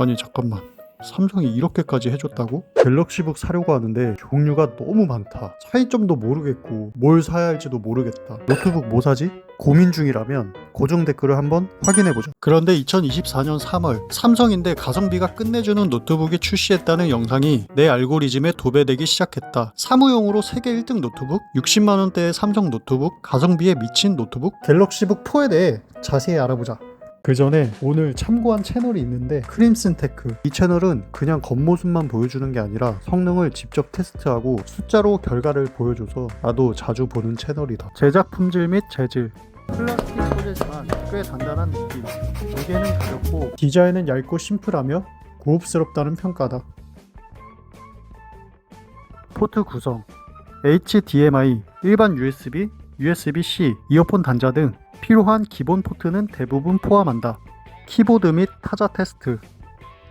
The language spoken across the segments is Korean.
아니 잠깐만. 삼성이 이렇게까지 해줬다고? 갤럭시북 사려고 하는데 종류가 너무 많다. 차이점도 모르겠고 뭘 사야 할지도 모르겠다. 노트북 뭐 사지? 고민 중이라면 고정 댓글을 한번 확인해보자 그런데 2024년 3월 삼성인데 가성비가 끝내주는 노트북이 출시했다는 영상이 내 알고리즘에 도배되기 시작했다. 사무용으로 세계 1등 노트북 60만원대의 삼성 노트북 가성비에 미친 노트북? 갤럭시북 4에 대해 자세히 알아보자 그 전에 오늘 참고한 채널이 있는데 크림슨 테크. 이 채널은 그냥 겉모습만 보여주는 게 아니라 성능을 직접 테스트하고 숫자로 결과를 보여줘서 나도 자주 보는 채널이다. 제작 품질 및 재질. 플라스틱 소재지만 꽤 단단한 느낌. 무게는 가볍고 디자인은 얇고 심플하며 고급스럽다는 평가다. 포트 구성. HDMI, 일반 USB, USB-C, 이어폰 단자 등 필요한 기본 포트는 대부분 포함한다. 키보드 및 타자 테스트.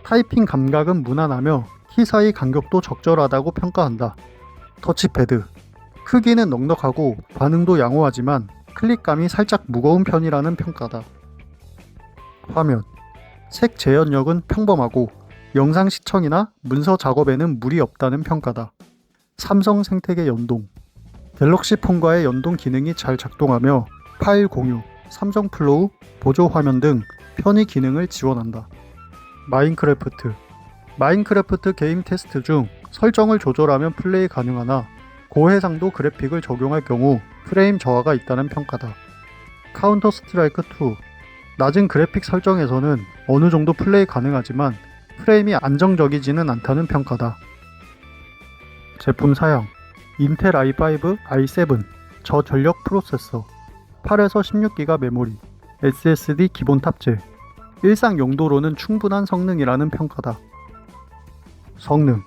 타이핑 감각은 무난하며 키 사이 간격도 적절하다고 평가한다. 터치패드. 크기는 넉넉하고 반응도 양호하지만 클릭감이 살짝 무거운 편이라는 평가다. 화면. 색 재현력은 평범하고 영상 시청이나 문서 작업에는 무리 없다는 평가다. 삼성 생태계 연동. 갤럭시 폰과의 연동 기능이 잘 작동하며 파일 공유, 삼성 플로우, 보조 화면 등 편의 기능을 지원한다. 마인크래프트 마인크래프트 게임 테스트 중 설정을 조절하면 플레이 가능하나 고해상도 그래픽을 적용할 경우 프레임 저하가 있다는 평가다. 카운터 스트라이크 2 낮은 그래픽 설정에서는 어느 정도 플레이 가능하지만 프레임이 안정적이지는 않다는 평가다. 제품 사양 인텔 i5, i7 저전력 프로세서 8에서 16기가 메모리 SSD 기본 탑재 일상 용도로는 충분한 성능이라는 평가다. 성능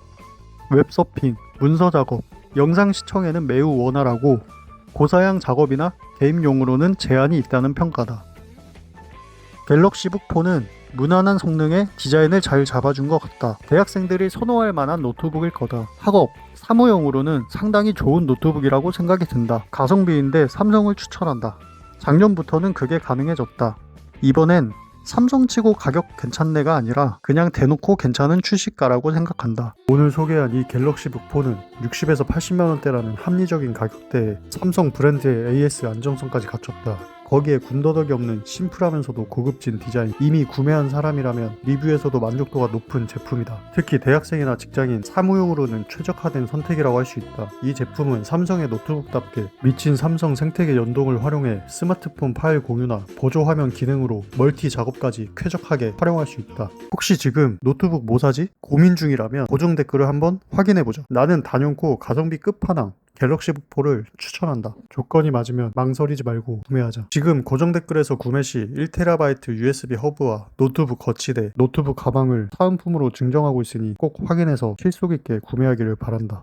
웹서핑, 문서 작업, 영상 시청에는 매우 원활하고 고사양 작업이나 게임용으로는 제한이 있다는 평가다. 갤럭시북 4는 무난한 성능에 디자인을 잘 잡아준 것 같다. 대학생들이 선호할 만한 노트북일 거다. 학업, 사무용으로는 상당히 좋은 노트북이라고 생각이 든다. 가성비인데 삼성을 추천한다. 작년부터는 그게 가능해졌다. 이번엔 삼성치고 가격 괜찮네가 아니라 그냥 대놓고 괜찮은 출시가라고 생각한다. 오늘 소개한 이 갤럭시북 4는 60에서 80만원대라는 합리적인 가격대에 삼성 브랜드의 AS 안정성까지 갖췄다. 거기에 군더더기 없는 심플하면서도 고급진 디자인 이미 구매한 사람이라면 리뷰에서도 만족도가 높은 제품이다. 특히 대학생이나 직장인 사무용으로는 최적화된 선택이라고 할 수 있다. 이 제품은 삼성의 노트북답게 미친 삼성 생태계 연동을 활용해 스마트폰 파일 공유나 보조 화면 기능으로 멀티 작업까지 쾌적하게 활용할 수 있다. 혹시 지금 노트북 뭐 사지? 고민 중이라면 고정 댓글을 한번 확인해보자. 나는 단연코 가성비 끝판왕 갤럭시 북 4를 추천한다. 조건이 맞으면 망설이지 말고 구매하자. 지금 고정 댓글에서 구매 시 1TB USB 허브와 노트북 거치대, 노트북 가방을 사은품으로 증정하고 있으니 꼭 확인해서 실속 있게 구매하기를 바란다.